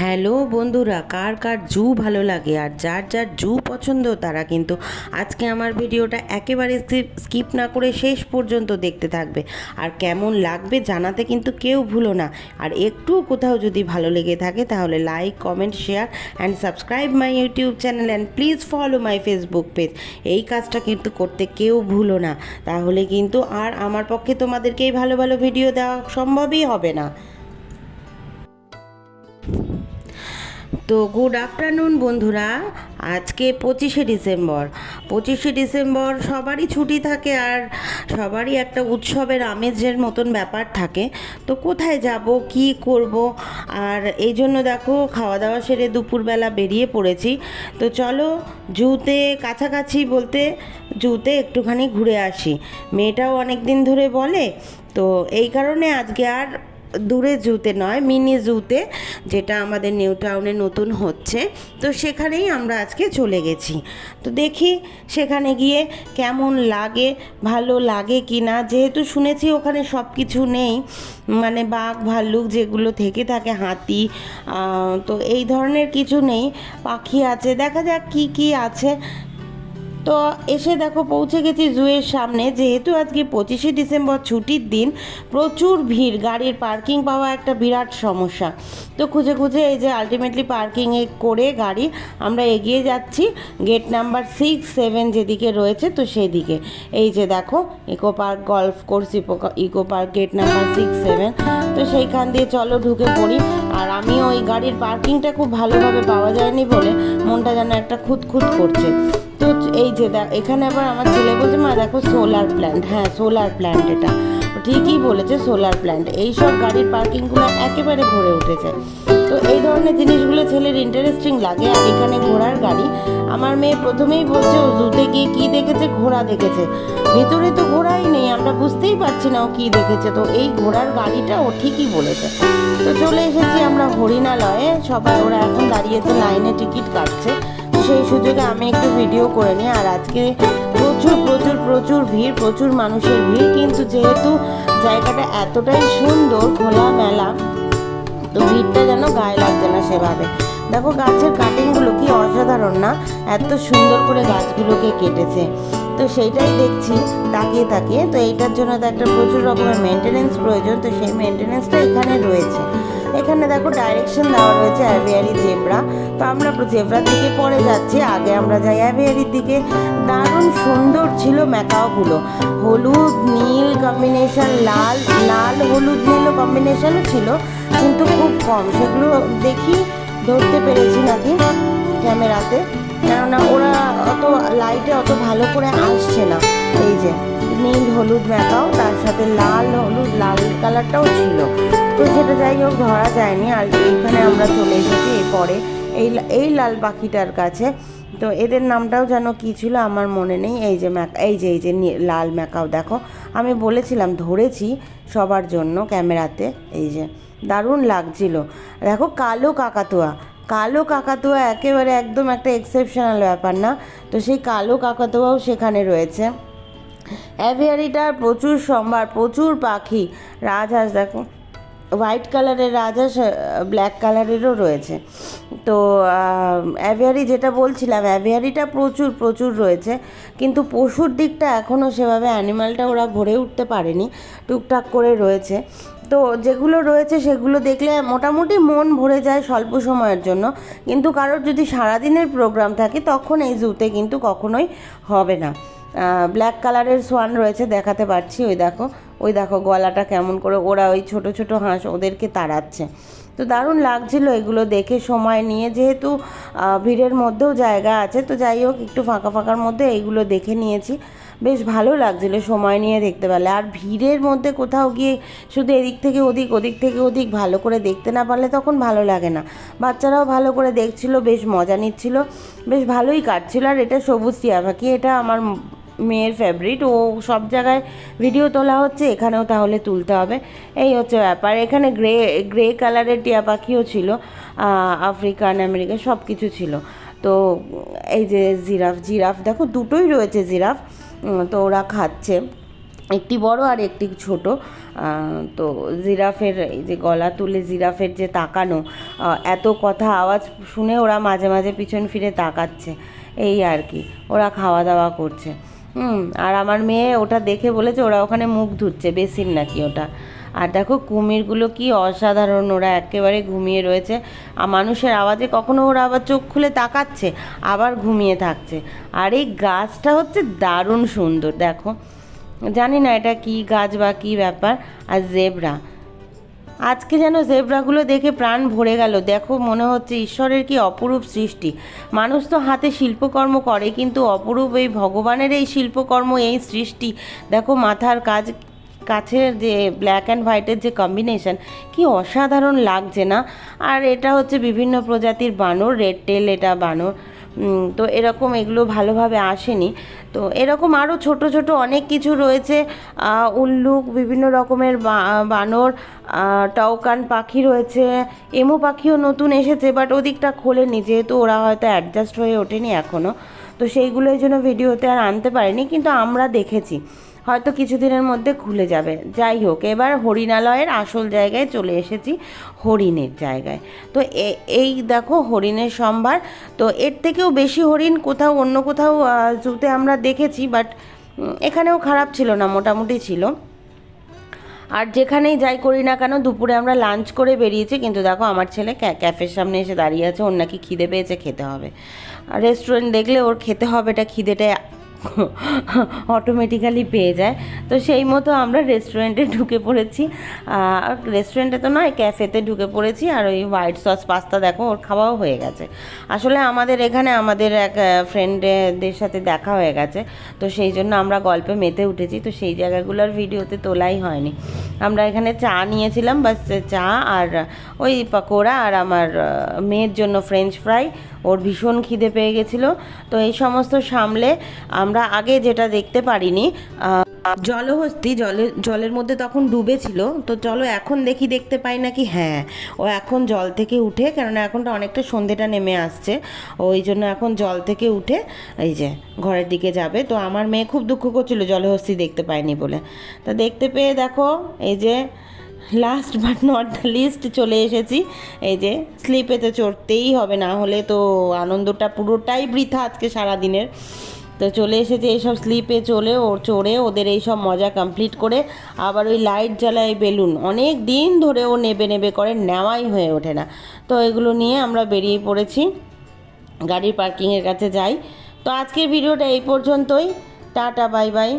Hello বন্ধুরা, কার কার জু ভালো লাগে আর যার যার জু পছন্দ তারা কিন্তু আজকে আমার ভিডিওটা একেবারে স্কিপ না করে শেষ পর্যন্ত দেখতে থাকবে। আর কেমন লাগবে জানাতে কিন্তু কেউ ভুলো না। আর একটু কোথাও যদি ভালো লেগে থাকে তাহলে like comment share and subscribe my YouTube channel and please follow my Facebook page এই কাজটা কিন্তু করতে কেউ ভুলো না। তাহলে কিন্তু আর আমার পক্ষে তোমাদেরকে এই ভালো ভালো ভিডিও দেওয়া সম্ভবই হবে না। তো গুড আফটারনুন বন্ধুরা। আজকে পঁচিশে ডিসেম্বর। পঁচিশে ডিসেম্বর সবারই ছুটি থাকে আর সবারই একটা উৎসবের আমেজের মতন ব্যাপার থাকে। তো কোথায় যাব, কি করব? আর এই জন্য দেখো খাওয়া দাওয়া সেরে দুপুরবেলা বেরিয়ে পড়েছি। তো চলো, জুতে কাছাকাছি বলতে জুতে একটুখানি ঘুরে আসি। মেয়েটাও অনেক দিন ধরে বলে, তো এই কারণে আজকে আর দূরে জুতে নয়, মিনি জুতে, যেটা আমাদের নিউ টাউনে নতুন হচ্ছে। তো সেখানেই আমরা আজকে চলে গেছি। তো দেখি সেখানে গিয়ে কেমন লাগে, ভালো লাগে কি না যেহেতু শুনেছি ওখানে সব কিছু নেই মানে বাঘ, ভাল্লুক যেগুলো থেকে থাকে, হাতি তো এই ধরনের কিছু নেই, পাখি আছে। দেখা যাক কি কি আছে। তো এসে দেখো পৌঁছে গেছি জুয়ের সামনে। যেহেতু আজকে পঁচিশে ডিসেম্বর ছুটির দিন, প্রচুর ভিড়, গাড়ির পার্কিং পাওয়া একটা বিরাট সমস্যা। তো খুঁজে খুঁজে এই যে আলটিমেটলি পার্কিংয়ে করে গাড়ি, আমরা এগিয়ে যাচ্ছি। গেট নাম্বার সিক্স সেভেন যেদিকে রয়েছে, তো সেদিকে। এই যে দেখো eco park golf course eco park gate number six seven তো সেইখান দিয়ে চলো, ঢুকে পড়ি। আর আমিও ওই গাড়ির পার্কিংটা খুব ভালোভাবে পাওয়া যায়নি বলে মনটা যেন একটা খুঁতখুত করছে। এই যে এখানে আবার আমার ছেলে বলছে, মা, দেখো সোলার প্ল্যান্ট হ্যাঁ সোলার প্ল্যান্ট এটা। ঠিকই বলেছে সোলার প্ল্যান্ট এই সব গাড়ির পার্কিংগুলো একেবারে ভরে উঠেছে। তো এই ধরনের জিনিসগুলো ছেলের ইন্টারেস্টিং লাগে। আর এখানে ঘোড়ার গাড়ি। আমার মেয়ে প্রথমেই বলছে, ও জুতে গিয়ে কী দেখেছে? ঘোড়া দেখেছে। ভেতরে তো ঘোড়াই নেই, আমরা বুঝতেই পারছি না ও কী দেখেছে। তো এই ঘোড়ার গাড়িটা ও ঠিকই বলেছে। তো চলে এসেছি আমরা হরিণালয়ে। সবাই, ওরা এখন দাঁড়িয়েছে, লাইনে টিকিট কাটছে। সেই সুযোগে আমি একটু ভিডিও করে নিই। আর আজকে প্রচুর প্রচুর প্রচুর ভিড়, প্রচুর মানুষের ভিড়। কিন্তু যেহেতু জায়গাটা এতটাই সুন্দর, খোলা মেলা, তো ভিড়টা যেন গায়ে লাগছে না সেভাবে। দেখো গাছের কাটিংগুলো কি অসাধারণ না? এত সুন্দর করে গাছগুলোকে কেটেছে। তো সেইটাই দেখছি, তাকিয়ে তাকিয়ে। তো এইটার জন্য তো একটা প্রচুর রকমের মেনটেনেন্স প্রয়োজন। তো সেই মেনটেনেন্সটা এখানে রয়েছে। এখানে দেখো ডাইরেকশন দেওয়া রয়েছে অ্যাভিয়ারি জেব্রা। তো আমরা জেব্রা থেকে পরে যাচ্ছি। আগে আমরা যাই অ্যাভিয়ারির দিকে। দারুণ সুন্দর ছিল ম্যাকাওগুলো। হলুদ, নীল কম্বিনেশন লাল লাল, হলুদ, নীল কম্বিনেশনও ছিল, কিন্তু খুব কম। সেগুলো দেখি, ধরতে পেরেছি নাকি ক্যামেরাতে। কেননা ওরা অত লাইটে অত ভালো করে আসছে না। এই যে, নীল হলুদ ম্যাকাও তার সাথে লাল হলুদ, লাল কালারটাও ছিল। তো সেটা যাই হোক, ধরা যায়নি। আর এইখানে আমরা চলে এসেছি এরপরে এই এই লাল পাখিটার কাছে। তো এদের নামটাও যেন কী ছিল আমার মনে নেই। এই যে ম্যাক, এই যে এই যে লাল ম্যাকাও, দেখো। আমি বলেছিলাম, ধরেছি সবার জন্য ক্যামেরাতে। এই যে, দারুণ লাগছিল। দেখো, কালো কাকাতুয়া। কালো কাকাতুয়া একেবারে একদম একটা এক্সেপশনাল ব্যাপার না? তো সেই কালো কাকাতুয়াও সেখানে রয়েছে। অ্যাভিয়ারিটার প্রচুর সম্ভার, প্রচুর পাখি, রাজহাঁস, দেখো, হোয়াইট কালারের রাজহাঁস ব্ল্যাক কালারেরও রয়েছে। তো অ্যাভিয়ারি যেটা বলছিলাম, অ্যাভিয়ারিটা প্রচুর প্রচুর রয়েছে, কিন্তু পশুর দিকটা এখনও সেভাবে অ্যানিমালটা ওরা ভরে উঠতে পারেনি, টুকটাক করে রয়েছে। তো যেগুলো রয়েছে সেগুলো দেখলে মোটামুটি মন ভরে যায় স্বল্প সময়ের জন্য। কিন্তু কারোর যদি সারাদিনের প্রোগ্রাম থাকে, তখন এই জুতে কিন্তু কখনোই হবে না। ব্ল্যাক কালারের সোয়ান রয়েছে, দেখাতে পারছি। ওই দেখো ওই দেখো গলাটা কেমন করে ওরা ওই ছোট ছোট হাঁস ওদেরকে তাড়াচ্ছে। তো দারুণ লাগছিল এগুলো দেখে, সময় নিয়ে যেহেতু ভিড়ের মধ্যেও জায়গা আছে। তো যাই হোক, একটু ফাঁকা ফাঁকার মধ্যে এইগুলো দেখে নিয়েছি। বেশ ভালো লাগছিল সময় নিয়ে দেখতে পারলে আর ভিড়ের মধ্যে কোথাও গিয়ে শুধু এদিক থেকে ওদিক ওদিক থেকে ওদিক ভালো করে দেখতে না পারলে তখন ভালো লাগে না। বাচ্চারাও ভালো করে দেখছিল, বেশ মজা নিচ্ছিল, বেশ ভালোই কাটছিল। আর এটা সবুজ টিয়া পাখি, এটা আমার মেয়ের ফেভারিট ও সব জায়গায় ভিডিও তোলা হচ্ছে, এখানেও তাহলে তুলতে হবে। এই হচ্ছে ব্যাপার। এখানে গ্রে গ্রে কালারের টিয়া পাখিও ছিল আফ্রিকান আমেরিকা সব কিছু ছিল। তো এই যে জিরাফ জিরাফ দেখো, দুটোই রয়েছে জিরাফ। তো ওরা খাচ্ছে। একটি বড় আর একটি ছোট। তো জিরাফের এই যে গলা তুলে জিরাফের যে তাকানো এত কথা আওয়াজ শুনে ওরা মাঝে মাঝে পিছন ফিরে তাকাচ্ছে। এই আর কি, ওরা খাওয়া দাওয়া করছে। হুম, আর আমার মেয়ে ওটা দেখে বলেছে, ওরা ওখানে মুখ ধুচ্ছে, বেসিন নাকি ওটা। আর দেখো কুমিরগুলো কি অসাধারণ, ওরা একেবারে ঘুমিয়ে রয়েছে। আর মানুষের আওয়াজে কখনো ওরা আবার চোখ খুলে তাকাচ্ছে, আবার ঘুমিয়ে থাকছে। আর এই গাছটা হচ্ছে দারুণ সুন্দর, দেখো। জানি না এটা কি গাছ বা কি ব্যাপার, আর জেব্রা। আজকে যেন জেব্রাগুলো দেখে প্রাণ ভরে গেল। দেখো মনে হচ্ছে ঈশ্বরের কি অপরূপ সৃষ্টি। মানুষ তো হাতে শিল্পকর্ম করে, কিন্তু অপরূপ এই ভগবানের এই শিল্পকর্ম, এই সৃষ্টি, দেখো মাথার কাজ কাছের যে ব্ল্যাক অ্যান্ড হোয়াইটের যে কম্বিনেশন কি অসাধারণ লাগছে না? আর এটা হচ্ছে বিভিন্ন প্রজাতির বানর রেড টেল এটা বানর। তো এরকম এগুলো ভালোভাবে আসেনি। তো এরকম আরও ছোট ছোট অনেক কিছু রয়েছে। উল্লুক, বিভিন্ন রকমের বানর টাউকান পাখি রয়েছে। এমু পাখিও নতুন এসেছে বাট ওদিকটা খোলেনি, যেহেতু ওরা হয়তো অ্যাডজাস্ট হয়ে ওঠেনি এখনও তো সেইগুলোর জন্য ভিডিওতে আর আনতে পারিনি, কিন্তু আমরা দেখেছি। হয়তো কিছুদিনের মধ্যে খুলে যাবে। যাই হোক, এবার হরিণালয়ের আসল জায়গায় চলে এসেছি, হরিণের জায়গায়। তো এই দেখো হরিণের সম্ভার। তো এর থেকেও বেশি হরিণ কোথাও, অন্য কোথাও জুতে আমরা দেখেছি, বাট এখানেও খারাপ ছিল না, মোটামুটি ছিল। আর যেখানেই যাই করি না কেন, দুপুরে আমরা লাঞ্চ করে বেরিয়েছি, কিন্তু দেখো আমার ছেলে ক্যাফের সামনে এসে দাঁড়িয়ে আছে, ওর নাকি খিদে পেয়েছে, খেতে হবে। আর রেস্টুরেন্ট দেখলে ওর খেতে হবে এটা খিদেটা অটোমেটিক্যালি পেয়ে যায়। তো সেই মতো আমরা রেস্টুরেন্টে ঢুকে পড়েছি। আর রেস্টুরেন্টে তো নয় ক্যাফেতে ঢুকে পড়েছি। আর ওই হোয়াইট সস পাস্তা দেখো, ওর খাওয়াও হয়ে গেছে। আসলে আমাদের এখানে আমাদের এক ফ্রেন্ডদের সাথে দেখা হয়ে গেছে। তো সেই জন্য আমরা গল্পে মেতে উঠেছি। তো সেই জায়গাগুলোর ভিডিওতে তোলাই হয়নি। আমরা এখানে চা নিয়েছিলাম, বাস চা আর ওই পাকোড়া আর আমার মেয়ের জন্য ফ্রেঞ্চ ফ্রাই ওর ভীষণ খিদে পেয়ে গেছিল। তো এই সমস্ত সামলে আমরা আগে যেটা দেখতে পারিনি জলহস্তি, জলে, জলের মধ্যে তখন ডুবেছিল। তো চলো এখন দেখি, দেখতে পাই নাকি হ্যাঁ। ও এখন জল থেকে উঠে, কেননা এখন তো অনেকটা সন্ধেটা নেমে আসছে। ওই জন্য এখন জল থেকে উঠে এই যে ঘরের দিকে যাবে। তো আমার মেয়ে খুব দুঃখ করছিল জলহস্তি দেখতে পায়নি বলে। তা দেখতে পেয়ে দেখো, এই যে last but not the least চলে এসেছি। এই যে স্লিপেতে চড়তেই হবে, না হলে তো আনন্দটা পুরোটাই বৃথা আজকে সারাদিনের। তো চলে এসেছে এইসব স্লিপে চলে ও চড়ে ওদের এই সব মজা কমপ্লিট করে আবার ওই লাইট জ্বালায় বেলুন। অনেক দিন ধরে ও নেবে নেবে করে, নেওয়াই হয়ে ওঠে না। তো এগুলো নিয়ে আমরা বেরিয়ে পড়েছি, গাড়ির পার্কিংয়ের কাছে যাই। তো আজকের ভিডিওটা এই পর্যন্তই। Tata bye bye